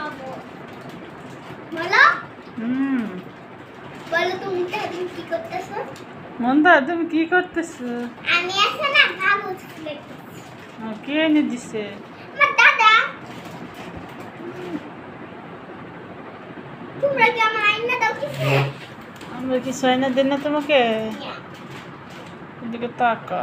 বাবু বলো হুম বলো তুমি কি করতেছো মন্দা তুমি কি করতেছো আমি আছে না আহ, কে এনে দিছে আমার দাদা তোমরা কি আমার আইনা দাও কিছু আমরা কি সয়না দিন না তোমাকে এদিকে তাকা